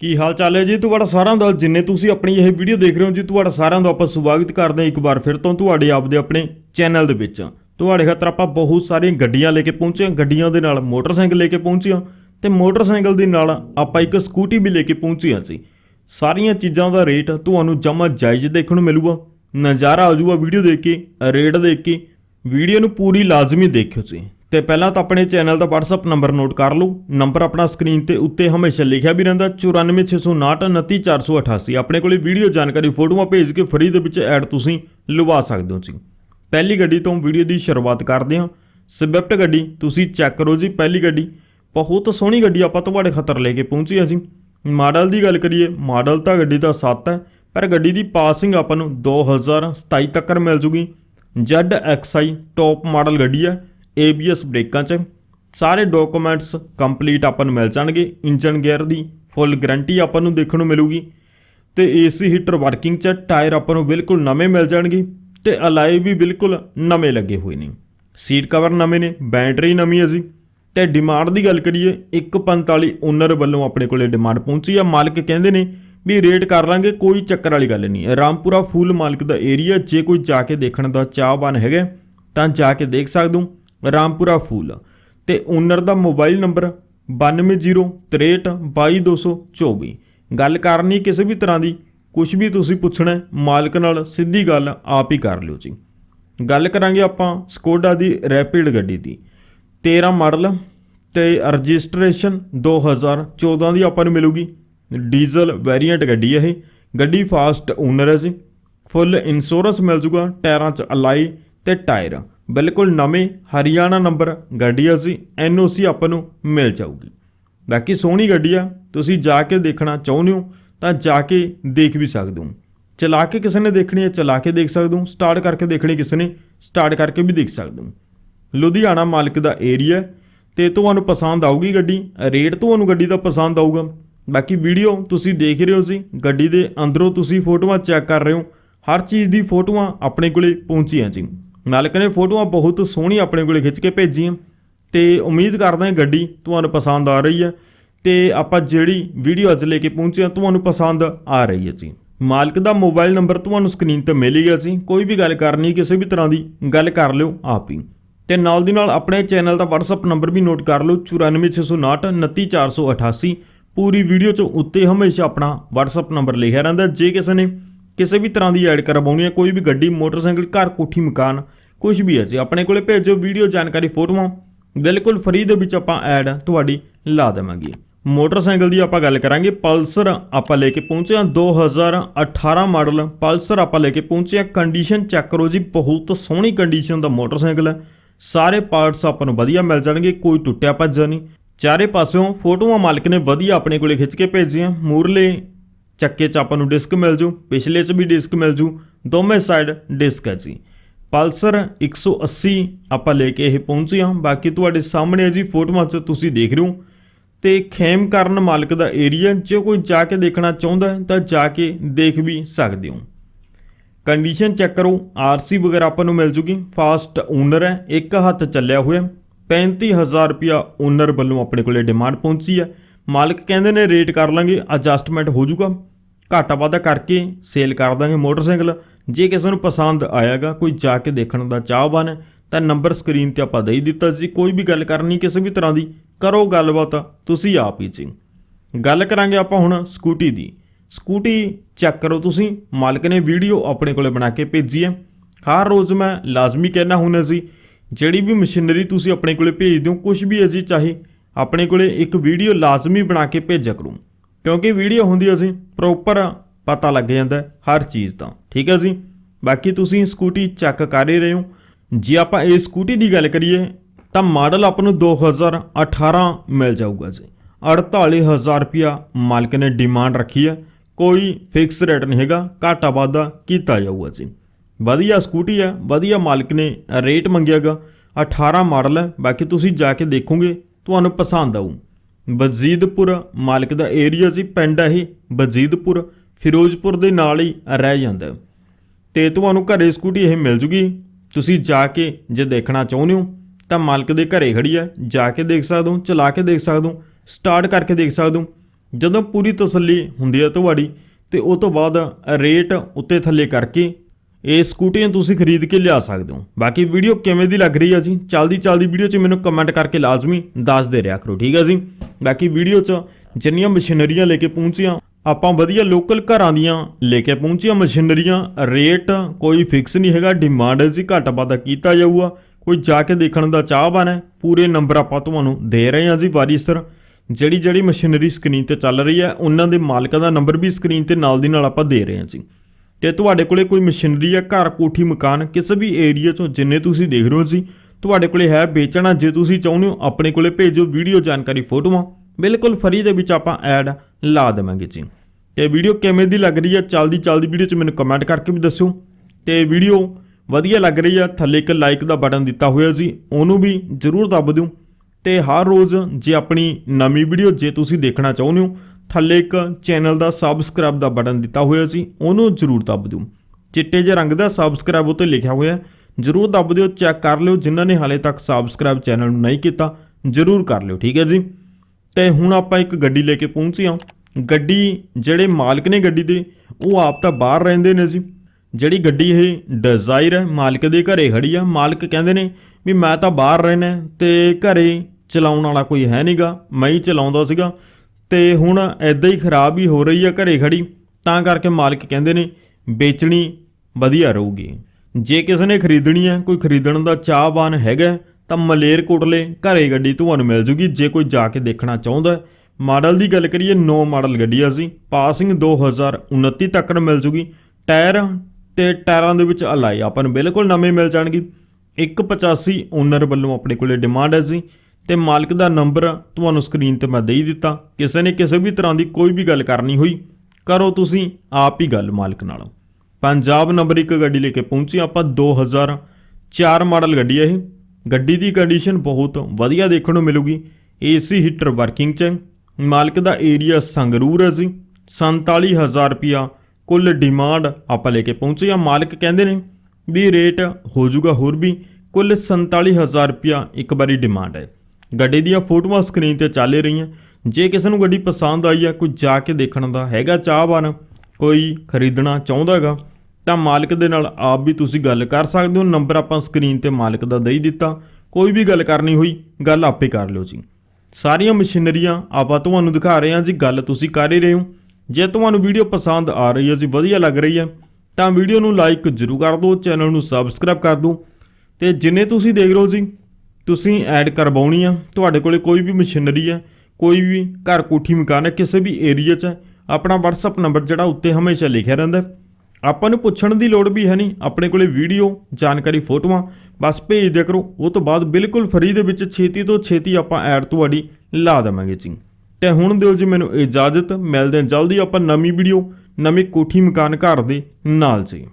ਕੀ ਹਾਲ ਚਾਲ ਹੈ ਜੀ? ਤੁਹਾਡਾ ਸਾਰਿਆਂ ਦਾ, ਜਿੰਨੇ ਤੁਸੀਂ ਆਪਣੀ ਇਹ ਵੀਡੀਓ ਦੇਖ ਰਹੇ ਹੋ ਜੀ, ਤੁਹਾਡਾ ਸਾਰਿਆਂ ਦਾ ਆਪਾਂ ਸਵਾਗਤ ਕਰਦੇ ਹਾਂ ਇੱਕ ਵਾਰ ਫਿਰ ਤੋਂ ਤੁਹਾਡੇ ਆਪਦੇ ਆਪਣੇ ਚੈਨਲ ਦੇ ਵਿੱਚ। ਤੁਹਾਡੇ ਖਾਤਰ ਆਪਾਂ ਬਹੁਤ ਸਾਰੀਆਂ ਗੱਡੀਆਂ ਲੈ ਕੇ ਪਹੁੰਚੇ ਹਾਂ, ਗੱਡੀਆਂ ਦੇ ਨਾਲ ਮੋਟਰਸਾਈਕਲ ਲੈ ਕੇ ਪਹੁੰਚੇ ਹਾਂ ਤੇ ਮੋਟਰਸਾਈਕਲ ਦੇ ਨਾਲ ਆਪਾਂ ਇੱਕ ਸਕੂਟੀ ਵੀ ਲੈ ਕੇ ਪਹੁੰਚੇ ਹਾਂ ਜੀ। ਸਾਰੀਆਂ ਚੀਜ਼ਾਂ ਦਾ ਰੇਟ ਤੁਹਾਨੂੰ ਜਮਾ ਜਾਇਜ਼ ਦੇਖਣ ਨੂੰ ਮਿਲੂਗਾ। ਨਜ਼ਾਰਾ ਆ ਜਾਊਗਾ ਵੀਡੀਓ ਦੇਖ ਕੇ ਰੇਟ ਦੇਖ ਕੇ। ਵੀਡੀਓ ਨੂੰ ਪੂਰੀ ਲਾਜ਼ਮੀ ਦੇਖਿਓ ਜੀ। ਤੇ ਪਹਿਲਾਂ ਤਾਂ ਆਪਣੇ ਚੈਨਲ ਦਾ WhatsApp ਨੰਬਰ ਨੋਟ ਕਰ ਲਓ। ਨੰਬਰ ਆਪਣਾ ਸਕਰੀਨ ਤੇ ਉੱਤੇ ਹਮੇਸ਼ਾ ਲਿਖਿਆ ਵੀ ਰਹਿੰਦਾ 9469299488 ਆਪਣੇ ਕੋਲੇ ਵੀਡੀਓ ਜਾਣਕਾਰੀ, ਫੋਟੋਆਂ ਭੇਜ ਕੇ ਫਰੀ ਦੇ ਵਿੱਚ ਐਡ ਤੁਸੀਂ ਲਵਾ ਸਕਦੇ ਹੋ ਜੀ। ਪਹਿਲੀ ਗੱਡੀ ਤੋਂ ਵੀਡੀਓ ਦੀ ਸ਼ੁਰੂਆਤ ਕਰਦੇ ਹਾਂ। ਸਵਿਫਟ ਗੱਡੀ, ਤੁਸੀਂ ਚੈੱਕ ਕਰੋ ਜੀ, ਪਹਿਲੀ ਗੱਡੀ। ਬਹੁਤ ਸੋਹਣੀ ਗੱਡੀ ਆਪਾਂ ਤੁਹਾਡੇ ਖਤਰ ਲੈ ਕੇ ਪਹੁੰਚੀ ਹਾਂ ਜੀ। ਮਾਡਲ ਦੀ ਗੱਲ ਕਰੀਏ, ਮਾਡਲ ਤਾਂ ਗੱਡੀ ਦਾ 7 ਹੈ, ਪਰ ਗੱਡੀ ਦੀ ਪਾਸਿੰਗ ਆਪਾਂ ਨੂੰ 2027 ਤੱਕ ਮਿਲ ਜੂਗੀ। ZXi ਟੌਪ ਮਾਡਲ ਗੱਡੀ ਹੈ। ABS ਬ੍ਰੇਕਾਂ 'ਚ। ਸਾਰੇ ਡਾਕੂਮੈਂਟਸ ਕੰਪਲੀਟ ਆਪਾਂ ਨੂੰ ਮਿਲ ਜਾਣਗੇ। ਇੰਜਨ ਗੇਅਰ ਦੀ ਫੁੱਲ ਗਾਰੰਟੀ ਆਪਾਂ ਨੂੰ ਦੇਖਣ ਨੂੰ ਮਿਲੂਗੀ। ਤੇ AC ਹੀਟਰ ਵਰਕਿੰਗ 'ਚ ਟਾਇਰ ਆਪਾਂ ਨੂੰ ਬਿਲਕੁਲ ਨਵੇਂ ਮਿਲ ਜਾਣਗੇ ਤੇ ਅਲਾਈ ਵੀ ਬਿਲਕੁਲ ਨਵੇਂ ਲੱਗੇ ਹੋਏ ਨੇ। ਸੀਟ ਕਵਰ ਨਵੇਂ ਨੇ, ਬੈਟਰੀ ਨਵੀਂ ਹੈ ਜੀ। ਤੇ ਡਿਮਾਂਡ ਦੀ ਗੱਲ ਕਰੀਏ 145 ਓਨਰ ਵੱਲੋਂ ਆਪਣੇ ਕੋਲੇ ਡਿਮਾਂਡ ਪਹੁੰਚੀ ਆ। ਮਾਲਕ ਕਹਿੰਦੇ ਨੇ ਵੀ ਰੇਟ ਕਰ ਲਾਂਗੇ, ਕੋਈ ਚੱਕਰ ਵਾਲੀ ਗੱਲ ਨਹੀਂ। ਰਾਮਪੁਰਾ ਫੂਲ ਮਾਲਕ ਦਾ ਏਰੀਆ, ਜੇ ਕੋਈ ਜਾ ਕੇ ਦੇਖਣ ਦਾ ਚਾਹਵਾਨ ਹੈਗਾ, ਤਾਂ ਜਾ ਕੇ ਦੇਖ ਸਕਦੇ ਰਾਮਪੁਰਾ ਫੂਲ। ਤੇ ਓਨਰ ਦਾ ਮੋਬਾਈਲ ਨੰਬਰ 9206322224 ਗੱਲ ਕਰਨੀ ਕਿਸੇ ਵੀ ਤਰ੍ਹਾਂ ਦੀ ਕੁਝ ਵੀ ਤੁਸੀਂ ਪੁੱਛਣਾ ਮਾਲਕ ਨਾਲ ਸਿੱਧੀ ਗੱਲ ਆਪ ਹੀ ਕਰ ਲਿਓ ਜੀ। ਗੱਲ ਕਰਾਂਗੇ ਆਪਾਂ ਸਕੋਡਾ ਦੀ ਰੈਪਿਡ ਗੱਡੀ ਦੀ। 13 ਮਾਡਲ ਤੇ ਰਜਿਸਟ੍ਰੇਸ਼ਨ 2014 ਦੀ ਆਪਾਂ ਨੂੰ ਮਿਲੂਗੀ। ਡੀਜ਼ਲ ਵੇਰੀਐਂਟ ਗੱਡੀ ਹੈ ਇਹ। ਗੱਡੀ ਫਾਸਟ ਓਨਰ ਹੈ ਜੀ। ਫੁੱਲ ਇੰਸ਼ੋਰੈਂਸ ਮਿਲ ਜੂਗਾ, ਟਾਇਰਾਂ 'ਚ ਅਲਾਈ ਤੇ ਟਾਇਰ। ਬਿਲਕੁਲ ਨਵੇਂ ਹਰਿਆਣਾ ਨੰਬਰ ਗੱਡੀ ਆ ਜੀ ਐਨਓਸੀ ਆਪਾਂ ਨੂੰ ਮਿਲ ਜਾਊਗੀ। ਬਾਕੀ ਸੋਹਣੀ ਗੱਡੀ ਆ ਤੁਸੀਂ ਜਾ ਕੇ ਦੇਖਣਾ ਚਾਹੁੰਦੇ ਹੋ, ਤਾਂ ਜਾ ਕੇ ਦੇਖ ਵੀ ਸਕਦੇ ਹੋ। ਚਲਾ ਕੇ ਕਿਸੇ ਨੇ ਦੇਖਣੀ ਹੈ, ਚਲਾ ਕੇ ਦੇਖ ਸਕਦੇ ਹੋ। ਸਟਾਰਟ ਕਰਕੇ ਦੇਖਣੀ ਕਿਸੇ ਨੇ, ਸਟਾਰਟ ਕਰਕੇ ਵੀ ਦੇਖ ਸਕਦੇ ਹੋ। ਲੁਧਿਆਣਾ ਮਾਲਕ ਦਾ ਏਰੀਆ ਤੇ ਤੁਹਾਨੂੰ ਪਸੰਦ ਆਊਗੀ ਗੱਡੀ, ਰੇਟ ਤੁਹਾਨੂੰ ਗੱਡੀ ਦਾ ਪਸੰਦ ਆਊਗਾ। ਬਾਕੀ ਵੀਡੀਓ ਤੁਸੀਂ ਦੇਖ ਰਹੇ ਹੋ ਸੀ ਗੱਡੀ ਦੇ ਅੰਦਰੋਂ ਤੁਸੀਂ ਫੋਟੋਆਂ ਚੈੱਕ ਕਰ ਰਹੇ ਹੋ। ਹਰ ਚੀਜ਼ ਦੀ ਫੋਟੋਆਂ ਆਪਣੇ ਕੋਲੇ ਪਹੁੰਚੀਆਂ ਜੀ। ਮਾਲਕ ਨੇ ਫੋਟੋਆਂ ਬਹੁਤ ਸੋਹਣੀ ਆਪਣੇ ਕੋਲੇ ਖਿੱਚ ਕੇ ਭੇਜੀਆਂ ਤੇ ਉਮੀਦ ਕਰਦਾ ਹਾਂ ਗੱਡੀ ਤੁਹਾਨੂੰ ਪਸੰਦ ਆ ਰਹੀ ਹੈ ਤੇ ਆਪਾਂ ਜਿਹੜੀ ਵੀਡੀਓ ਅੱਜ ਲੈ ਕੇ ਪਹੁੰਚੇ ਹਾਂ, ਤੁਹਾਨੂੰ ਪਸੰਦ ਆ ਰਹੀ ਹੈ ਜੀ। ਮਾਲਕ ਦਾ ਮੋਬਾਈਲ ਨੰਬਰ ਤੁਹਾਨੂੰ ਸਕਰੀਨ ਤੇ ਮਿਲ ਗਿਆ ਜੀ। ਕੋਈ ਵੀ ਗੱਲ ਕਰਨੀ, ਕਿਸੇ ਵੀ ਤਰ੍ਹਾਂ ਦੀ ਗੱਲ ਕਰ ਲਿਓ ਆਪ ਹੀ। ਤੇ ਨਾਲ ਦੀ ਨਾਲ ਆਪਣੇ ਚੈਨਲ ਦਾ WhatsApp ਨੰਬਰ ਵੀ ਨੋਟ ਕਰ ਲਓ 9469299488 ਪੂਰੀ ਵੀਡੀਓ ਚ ਉੱਤੇ ਹਮੇਸ਼ਾ ਆਪਣਾ WhatsApp ਨੰਬਰ ਲਿਖਿਆ ਰਹਿੰਦਾ ਜੇ ਕਿਸੇ ਨੇ ਕਿਸੇ ਵੀ ਤਰ੍ਹਾਂ ਦੀ ਐਡ ਕਰਵਾਉਣੀ ਹੈ, ਕੋਈ ਵੀ ਗੱਡੀ, ਮੋਟਰਸਾਈਕਲ, ਘਰ, ਕੋਠੀ, ਮਕਾਨ ਕੁਝ ਵੀ ਹੈ ਜੀ, ਆਪਣੇ ਕੋਲੇ ਭੇਜੋ ਵੀਡੀਓ ਜਾਣਕਾਰੀ, ਫੋਟੋਆਂ। ਬਿਲਕੁਲ ਫ੍ਰੀ ਦੇ ਵਿੱਚ ਆਪਾਂ ਐਡ ਤੁਹਾਡੀ ਲਾ ਦੇਵਾਂਗੇ। ਮੋਟਰਸਾਈਕਲ ਦੀ ਆਪਾਂ ਗੱਲ ਕਰਾਂਗੇ, ਪਲਸਰ ਆਪਾਂ ਲੈ ਕੇ ਪਹੁੰਚੇ ਹਾਂ 2018 ਮਾਡਲ। ਪਲਸਰ ਆਪਾਂ ਲੈ ਕੇ ਪਹੁੰਚੇ ਹਾਂ ਕੰਡੀਸ਼ਨ ਚੈੱਕ ਕਰੋ ਜੀ, ਬਹੁਤ ਸੋਹਣੀ ਕੰਡੀਸ਼ਨ ਦਾ ਮੋਟਰਸਾਈਕਲ ਹੈ। ਸਾਰੇ ਪਾਰਟਸ ਆਪਾਂ ਨੂੰ ਵਧੀਆ ਮਿਲ ਜਾਣਗੇ, ਕੋਈ ਟੁੱਟਿਆ ਭੱਜਿਆ ਨਹੀਂ। ਚਾਰੇ ਪਾਸਿਓਂ ਫੋਟੋਆਂ ਮਾਲਕ ਨੇ ਵਧੀਆ ਆਪਣੇ ਕੋਲੇ ਖਿੱਚ ਕੇ ਭੇਜੀਆਂ। ਮੂਰਲੇ ਚੱਕੇ 'ਚ ਆਪਾਂ ਨੂੰ ਡਿਸਕ ਮਿਲ ਜੂ, ਪਿਛਲੇ 'ਚ ਵੀ ਡਿਸਕ ਮਿਲ ਜੂ। ਦੋਵੇਂ ਸਾਈਡ ਡਿਸਕ ਹੈ ਜੀ। ਪਲਸਰ 180 ਆਪਾਂ ਲੈ ਕੇ ਇਹ ਪਹੁੰਚੇ ਹਾਂ। ਬਾਕੀ ਤੁਹਾਡੇ ਸਾਹਮਣੇ ਹੈ ਜੀ ਫੋਟੋਆਂ 'ਚ ਤੁਸੀਂ ਦੇਖ ਰਹੇ ਹੋ। ਤੇ ਖੇਮ ਕਰਨ ਮਾਲਕ ਦਾ ਏਰੀਆ ਜੇ ਕੋਈ ਜਾ ਕੇ ਦੇਖਣਾ ਚਾਹੁੰਦਾ ਹੈ ਤਾਂ ਜਾ ਕੇ ਦੇਖ ਵੀ ਸਕਦੇ ਹੋ। ਕੰਡੀਸ਼ਨ ਚੈੱਕ ਕਰੋ। ਆਰਸੀ ਵਗੈਰਾ ਆਪਾਂ ਨੂੰ ਮਿਲ ਜੂਗੀ। ਫਾਸਟ ਓਨਰ ਹੈ। ਇੱਕ ਹੱਥ ਚੱਲਿਆ ਹੋਇਆ। 35000 ਰੁਪਿਆ ਓਨਰ ਵੱਲੋਂ ਆਪਣੇ ਕੋਲੇ ਡਿਮਾਂਡ ਪਹੁੰਚੀ ਹੈ। ਮਾਲਕ ਕਹਿੰਦੇ ਨੇ ਰੇਟ ਕਰ ਲਾਂਗੇ। ਐਡਜਸਟਮੈਂਟ ਹੋ ਜੂਗਾ। ਘਾਟਾ ਵਾਧਾ ਕਰਕੇ ਸੇਲ ਕਰ ਦਾਂਗੇ ਮੋਟਰਸਾਈਕਲ। ਜੇ ਕਿਸੇ ਨੂੰ ਪਸੰਦ ਆਇਆਗਾ ਕੋਈ ਜਾ ਕੇ ਦੇਖਣ ਦਾ ਚਾਹਵਾਨ ਹੈ, ਤਾਂ ਨੰਬਰ ਸਕਰੀਨ ਤੇ ਆਪਾਂ ਦੇ ਦਿੱਤਾ ਜੀ ਕੋਈ ਵੀ ਗੱਲ ਕਰਨੀ ਕਿਸੇ ਵੀ ਤਰ੍ਹਾਂ ਦੀ, ਕਰੋ ਗੱਲਬਾਤ, ਤੁਸੀਂ ਆਪ ਹੀ ਜੀ ਗੱਲ ਕਰਾਂਗੇ ਆਪਾਂ ਹੁਣ ਸਕੂਟੀ ਦੀ। ਸਕੂਟੀ ਚੈੱਕ ਕਰੋ ਤੁਸੀਂ, ਮਾਲਕ ਨੇ ਵੀਡੀਓ ਆਪਣੇ ਕੋਲੇ ਬਣਾ ਕੇ ਭੇਜੀ ਹੈ। ਹਰ ਰੋਜ਼ ਮੈਂ ਲਾਜ਼ਮੀ ਕਹਿਣਾ ਹੁੰਦਾ ਸੀ, ਜਿਹੜੀ ਵੀ ਮਸ਼ੀਨਰੀ ਤੁਸੀਂ ਆਪਣੇ ਕੋਲੇ ਭੇਜਦੇ ਹੋ ਕੁਝ ਵੀ ਹੈ ਜੀ ਚਾਹੇ, ਆਪਣੇ ਕੋਲੇ ਇੱਕ ਵੀਡੀਓ ਲਾਜ਼ਮੀ ਬਣਾ ਕੇ ਭੇਜਿਆ ਕਰੋ। ਕਿਉਂਕਿ ਵੀਡੀਓ ਹੁੰਦੀ ਅਸੀਂ ਪ੍ਰੋਪਰ ਪਤਾ ਲੱਗ ਜਾਂਦਾ ਹਰ ਚੀਜ਼ ਦਾ ਠੀਕ ਹੈ ਜੀ? ਬਾਕੀ ਤੁਸੀਂ ਸਕੂਟੀ ਚੈੱਕ ਕਰ ਹੀ ਰਹੇ ਹੋ। ਜੇ ਆਪਾਂ ਇਹ ਸਕੂਟੀ ਦੀ ਗੱਲ ਕਰੀਏ, ਤਾਂ ਮਾਡਲ ਆਪਾਂ ਨੂੰ 2018 ਮਿਲ ਜਾਊਗਾ ਜੀ। 48000 ਰੁਪਿਆ ਮਾਲਕ ਨੇ ਡਿਮਾਂਡ ਰੱਖੀ ਹੈ। ਕੋਈ ਫਿਕਸ ਰੇਟ ਨਹੀਂ ਹੈਗਾ, ਘਾਟਾ ਵਾਧਾ ਕੀਤਾ ਜਾਊਗਾ ਜੀ। ਵਧੀਆ ਸਕੂਟੀ ਹੈ, ਵਧੀਆ ਮਾਲਕ ਨੇ ਰੇਟ ਮੰਗਿਆਗਾ 18 ਮਾਡਲ ਹੈ, ਬਾਕੀ ਤੁਸੀਂ ਜਾ ਕੇ ਦੇਖੋਗੇ, ਤੁਹਾਨੂੰ ਪਸੰਦ ਆਊ। ਬਜੀਦਪੁਰ, ਮਾਲਕ ਦਾ ਏਰੀਆ ਸੀ, ਪਿੰਡ ਹੈ ਇਹ, ਬਜੀਦਪੁਰ, ਫਿਰੋਜ਼ਪੁਰ ਦੇ ਨਾਲ ਹੀ ਰਹਿ ਜਾਂਦਾ ਹੈ। ਤੇ ਤੁਹਾਨੂੰ ਘਰੇ ਸਕੂਟੀ ਇਹ ਮਿਲ ਜੂਗੀ ਤੁਸੀਂ ਜਾ ਕੇ ਜੇ ਦੇਖਣਾ ਚਾਹੁੰਦੇ ਹੋ, ਤਾਂ ਮਾਲਕ ਦੇ ਘਰੇ ਖੜੀ ਹੈ ਜਾ ਕੇ ਦੇਖ ਸਕਦੇ ਹੋ, ਚਲਾ ਕੇ ਦੇਖ ਸਕਦੇ ਹੋ ਸਟਾਰਟ ਕਰਕੇ ਦੇਖ ਸਕਦੇ ਹੋ ਜਦੋਂ ਪੂਰੀ ਤਸੱਲੀ ਹੁੰਦੀ ਹੈ ਤੁਹਾਡੀ, ਤੇ ਉਹ ਤੋਂ ਬਾਅਦ ਰੇਟ ਉੱਤੇ ਥੱਲੇ ਕਰਕੇ ਇਹ ਸਕੂਟੀਆਂ ਤੁਸੀਂ ਖਰੀਦ ਕੇ ਲਿਆ ਸਕਦੇ ਹੋ। ਬਾਕੀ ਵੀਡੀਓ ਕਿਵੇਂ ਦੀ ਲੱਗ ਰਹੀ ਹੈ ਜੀ, ਚਲਦੀ ਚਲਦੀ ਵੀਡੀਓ 'ਚ ਮੈਨੂੰ ਕਮੈਂਟ ਕਰਕੇ ਲਾਜ਼ਮੀ ਦੱਸ ਦੇ ਰਿਹਾ ਕਰੋ, ਠੀਕ ਹੈ ਜੀ? ਬਾਕੀ ਵੀਡੀਓ 'ਚ ਜਿੰਨੀਆਂ ਮਸ਼ੀਨਰੀਆਂ ਲੈ ਕੇ ਪਹੁੰਚੀਆਂ, ਆਪਾਂ ਵਧੀਆ ਲੋਕਲ ਘਰਾਂ ਦੀਆਂ ਲੈ ਕੇ ਪਹੁੰਚੀਆਂ ਮਸ਼ੀਨਰੀਆਂ ਰੇਟ ਕੋਈ ਫਿਕਸ ਨਹੀਂ ਹੈਗਾ ਡਿਮਾਂਡ ਜੀ ਘੱਟ ਵਾਧਾ ਕੀਤਾ ਜਾਊਗਾ, ਕੋਈ ਜਾ ਕੇ ਦੇਖਣ ਦਾ ਚਾਹਵਾਨ ਹੈ, ਪੂਰੇ ਨੰਬਰ ਆਪਾਂ ਤੁਹਾਨੂੰ ਦੇ ਰਹੇ ਹਾਂ ਜੀ ਵਾਰੀਸਰ। ਜਿਹੜੀ ਜਿਹੜੀ ਮਸ਼ੀਨਰੀ ਸਕਰੀਨ ਤੇ ਚੱਲ ਰਹੀ ਹੈ, ਉਹਨਾਂ ਦੇ ਮਾਲਕਾਂ ਦਾ ਨੰਬਰ ਵੀ ਸਕਰੀਨ ਤੇ ਨਾਲ ਦੀ ਨਾਲ ਆਪਾਂ ਦੇ ਰਹੇ ਹਾਂ ਜੀ। ਤੇ ਤੁਹਾਡੇ ਕੋਲੇ ਕੋਈ ਮਸ਼ੀਨਰੀ ਹੈ ਘਰ ਕੋਠੀ ਮਕਾਨ ਕਿਸੇ ਵੀ ਏਰੀਆ ਚੋਂ ਜਿੰਨੇ ਤੁਸੀਂ ਦੇਖ ਰਹੇ ਹੋ ਜੀ, ਤੁਹਾਡੇ ਕੋਲੇ ਹੈ ਵੇਚਣਾ ਜੇ ਤੁਸੀਂ ਚਾਹੁੰਦੇ ਹੋ, ਆਪਣੇ ਕੋਲੇ ਭੇਜੋ ਵੀਡੀਓ ਜਾਣਕਾਰੀ ਫੋਟੋਆਂ। ਬਿਲਕੁਲ ਫਰੀ ਦੇ ਵਿੱਚ ਆਪਾਂ ਐਡ ਲਾ ਦੇਵਾਂਗੇ ਜੀ। ਤੇ ਵੀਡੀਓ ਕਿਵੇਂ ਦੀ ਲੱਗ ਰਹੀ ਹੈ ਚਲਦੀ ਚਲਦੀ ਵੀਡੀਓ 'ਚ ਮੈਨੂੰ ਕਮੈਂਟ ਕਰਕੇ ਵੀ ਦੱਸਿਓ। ਤੇ ਵੀਡੀਓ ਵਧੀਆ ਲੱਗ ਰਹੀ ਹੈ ਥੱਲੇ ਇੱਕ ਲਾਈਕ ਦਾ ਬਟਨ ਦਿੱਤਾ ਹੋਇਆ ਜੀ, ਉਹਨੂੰ ਵੀ ਜ਼ਰੂਰ ਦੱਬ ਦਿਓ। ਤੇ ਹਰ ਰੋਜ਼ ਜੇ ਆਪਣੀ ਨਵੀਂ ਵੀਡੀਓ ਜੇ ਤੁਸੀਂ ਦੇਖਣਾ ਚਾਹੁੰਦੇ ਹੋ ਥੱਲੇ ਇੱਕ ਚੈਨਲ ਦਾ ਸਬਸਕ੍ਰਾਈਬ ਦਾ ਬਟਨ ਦਿੱਤਾ ਹੋਇਆ ਸੀ, ਉਹਨੂੰ ਜ਼ਰੂਰ ਦੱਬ ਦਿਓ। ਚਿੱਟੇ ਜਿਹੇ ਰੰਗ ਦਾ ਸਬਸਕ੍ਰਾਈਬ ਉੱਤੇ ਲਿਖਿਆ ਹੋਇਆ ਜ਼ਰੂਰ ਦੱਬ ਦਿਓ, ਚੈੱਕ ਕਰ ਲਿਓ, ਜਿਨ੍ਹਾਂ ਨੇ ਹਾਲੇ ਤੱਕ ਸਬਸਕ੍ਰਾਈਬ ਚੈਨਲ ਨੂੰ ਨਹੀਂ ਕੀਤਾ, ਜ਼ਰੂਰ ਕਰ ਲਿਓ, ਠੀਕ ਹੈ ਜੀ? ਤੇ ਹੁਣ ਆਪਾਂ ਇੱਕ ਗੱਡੀ ਲੈ ਕੇ ਪਹੁੰਚੇ ਹਾਂ। ਗੱਡੀ, ਜਿਹੜੇ ਮਾਲਕ ਨੇ ਗੱਡੀ ਦੇ, ਉਹ ਆਪ ਤਾਂ ਬਾਹਰ ਰਹਿੰਦੇ ਨੇ ਜੀ। ਜਿਹੜੀ ਗੱਡੀ ਇਹ ਡਿਜ਼ਾਇਰ ਹੈ, ਮਾਲਕ ਦੇ ਘਰੇ ਖੜੀ ਆ। ਮਾਲਕ ਕਹਿੰਦੇ ਨੇ ਵੀ ਮੈਂ ਤਾਂ ਬਾਹਰ ਰਹਿਣਾ ਤੇ ਘਰੇ ਚਲਾਉਣ ਵਾਲਾ ਕੋਈ ਹੈ ਨਹੀਂਗਾ ਮੈਂ ਹੀ ਚਲਾਉਂਦਾ ਸੀਗਾ। ਤੇ ਹੁਣ ਐਦਾਂ ਹੀ ਖਰਾਬ ਹੀ ਹੋ ਰਹੀ ਆ ਘਰੇ ਖੜੀ, ਤਾਂ ਕਰਕੇ ਮਾਲਕ ਕਹਿੰਦੇ ਨੇ, ਵੇਚਣੀ ਵਧੀਆ ਰਹੂਗੀ। ਜੇ ਕਿਸੇ ਨੇ ਖਰੀਦਣੀ ਹੈ ਕੋਈ ਖਰੀਦਣ ਦਾ ਚਾਹਵਾਨ ਹੈਗਾ, ਤਾਂ ਮਲੇਰਕੋਟਲੇ ਘਰੇ ਗੱਡੀ ਤੁਹਾਨੂੰ ਮਿਲ ਜੂਗੀ, ਜੇ ਕੋਈ ਜਾ ਕੇ ਦੇਖਣਾ ਚਾਹੁੰਦਾ ਮਾਡਲ ਦੀ ਗੱਲ ਕਰੀਏ 9 ਮਾਡਲ ਗੱਡੀ ਆ ਸੀ, ਪਾਸਿੰਗ 2029 ਤੱਕ ਮਿਲ ਜੂਗੀ। ਟਾਇਰ ਤੇ ਟਾਇਰਾਂ ਦੇ ਵਿੱਚ ਅਲਾਈ ਆਪਾਂ ਨੂੰ ਬਿਲਕੁਲ ਨਵੇਂ ਮਿਲ ਜਾਣਗੇ। 185 ਓਨਰ ਵੱਲੋਂ ਆਪਣੇ ਕੋਲੇ ਡਿਮਾਂਡ ਹੈ ਜੀ। ਤੇ ਮਾਲਕ ਦਾ ਨੰਬਰ ਤੁਹਾਨੂੰ ਸਕਰੀਨ ਤੇ ਮੈਂ ਦੇ ਦਿੱਤਾ। ਕਿਸੇ ਨੇ ਕਿਸੇ ਵੀ ਤਰ੍ਹਾਂ ਦੀ ਕੋਈ ਵੀ ਗੱਲ ਕਰਨੀ ਹੋਈ, ਕਰੋ ਤੁਸੀਂ ਆਪ ਹੀ ਗੱਲ ਮਾਲਕ ਨਾਲ। ਪੰਜਾਬ ਨੰਬਰ ਇੱਕ ਗੱਡੀ ਲੈ ਕੇ ਪਹੁੰਚੇ ਆਪਾਂ 2004 ਮਾਡਲ ਗੱਡੀ ਹੈ ਇਹ। ਗੱਡੀ ਦੀ ਕੰਡੀਸ਼ਨ ਬਹੁਤ ਵਧੀਆ ਦੇਖਣ ਨੂੰ ਮਿਲੂਗੀ। ਏਸੀ ਹੀਟਰ ਵਰਕਿੰਗ ਚ ਹੈ। ਮਾਲਕ ਦਾ ਏਰੀਆ ਸੰਗਰੂਰ ਹੈ ਜੀ। 47000 ਰੁਪਿਆ ਕੁੱਲ ਡਿਮਾਂਡ ਆਪਾਂ ਲੈ ਕੇ ਪਹੁੰਚੇ ਆ ਮਾਲਕ ਕਹਿੰਦੇ ਨੇ ਵੀ ਰੇਟ ਹੋ ਜਾਊਗਾ ਹੋਰ ਵੀ। ਕੁੱਲ 47000 ਰੁਪਿਆ ਇੱਕ ਵਾਰੀ ਡਿਮਾਂਡ ਹੈ। ਗੱਡੀ ਦੀਆਂ ਫੋਟੋਆਂ ਸਕਰੀਨ ਤੇ ਚੱਲ ਹੀ ਰਹੀਆਂ। ਜੇ ਕਿਸੇ ਨੂੰ ਗੱਡੀ ਪਸੰਦ ਆਈ ਆ, ਕੋਈ ਜਾ ਕੇ ਦੇਖਣ ਦਾ ਹੈਗਾ ਚਾਹਵਾਨ, ਕੋਈ ਖਰੀਦਣਾ ਚਾਹੁੰਦਾ ਹੈਗਾ, ਤਾਂ ਮਾਲਕ ਦੇ ਨਾਲ ਆਪ ਵੀ ਤੁਸੀਂ ਗੱਲ ਕਰ ਸਕਦੇ ਹੋ। ਨੰਬਰ ਆਪਾਂ ਸਕਰੀਨ ਤੇ ਮਾਲਕ ਦਾ ਦੇ ਦਿੱਤਾ। ਕੋਈ ਵੀ ਗੱਲ ਕਰਨੀ ਹੋਈ, ਗੱਲ ਆਪੇ ਕਰ ਲਿਓ ਜੀ। ਸਾਰੀਆਂ ਮਸ਼ੀਨਰੀਆਂ ਆਪਾਂ ਤੁਹਾਨੂੰ ਦਿਖਾ ਰਹੇ ਹਾਂ ਜੀ, ਗੱਲ ਤੁਸੀਂ ਕਰ ਹੀ ਰਹੇ ਹੋ। ਜੇ ਤੁਹਾਨੂੰ ਵੀਡੀਓ ਪਸੰਦ ਆ ਰਹੀ ਹੈ ਜੀ, ਵਧੀਆ ਲੱਗ ਰਹੀ ਹੈ, ਤਾਂ ਵੀਡੀਓ ਨੂੰ ਲਾਈਕ ਜ਼ਰੂਰ ਕਰ ਦਿਓ, ਚੈਨਲ ਨੂੰ ਸਬਸਕ੍ਰਾਈਬ ਕਰ ਦਿਓ। ਤੇ ਜਿੰਨੇ ਤੁਸੀਂ ਦੇਖ ਰਹੇ ਹੋ ਜੀ ਤੁਸੀਂ ਐਡ ਕਰਵਾਉਣੀ ਆ ਤੁਹਾਡੇ ਕੋਲੇ ਕੋਈ ਵੀ ਮਸ਼ੀਨਰੀ ਹੈ ਕੋਈ ਵੀ ਘਰ ਕੋਠੀ ਮਕਾਨ ਹੈ ਕਿਸੇ ਵੀ ਏਰੀਆ 'ਚ ਹੈ, ਆਪਣਾ WhatsApp ਨੰਬਰ ਜਿਹੜਾ ਉੱਤੇ ਹਮੇਸ਼ਾ ਲਿਖਿਆ ਰਹਿੰਦਾ। ਆਪਾਂ ਨੂੰ ਪੁੱਛਣ ਦੀ ਲੋੜ ਵੀ ਹੈ ਨਹੀਂ ਆਪਣੇ ਕੋਲੇ ਵੀਡੀਓ ਜਾਣਕਾਰੀ ਫੋਟੋਆਂ ਬਸ ਭੇਜ ਦਿਆ ਕਰੋ। ਉਹ ਤੋਂ ਬਾਅਦ ਬਿਲਕੁਲ ਫਰੀ ਦੇ ਵਿੱਚ ਛੇਤੀ ਤੋਂ ਛੇਤੀ ਆਪਾਂ ਐਡ ਤੁਹਾਡੀ ਲਾ ਦੇਵਾਂਗੇ ਜੀ। ਤੇ ਹੁਣ ਦਿਓ ਜੀ ਮੈਨੂੰ ਇਜਾਜ਼ਤ ਮਿਲਦੇ ਹਾਂ ਜਲਦੀ ਆਪਾਂ ਨਵੀਂ ਵੀਡੀਓ ਨਵੀਂ ਕੋਠੀ ਮਕਾਨ ਘਰ ਦੇ ਨਾਲ ਜੀ।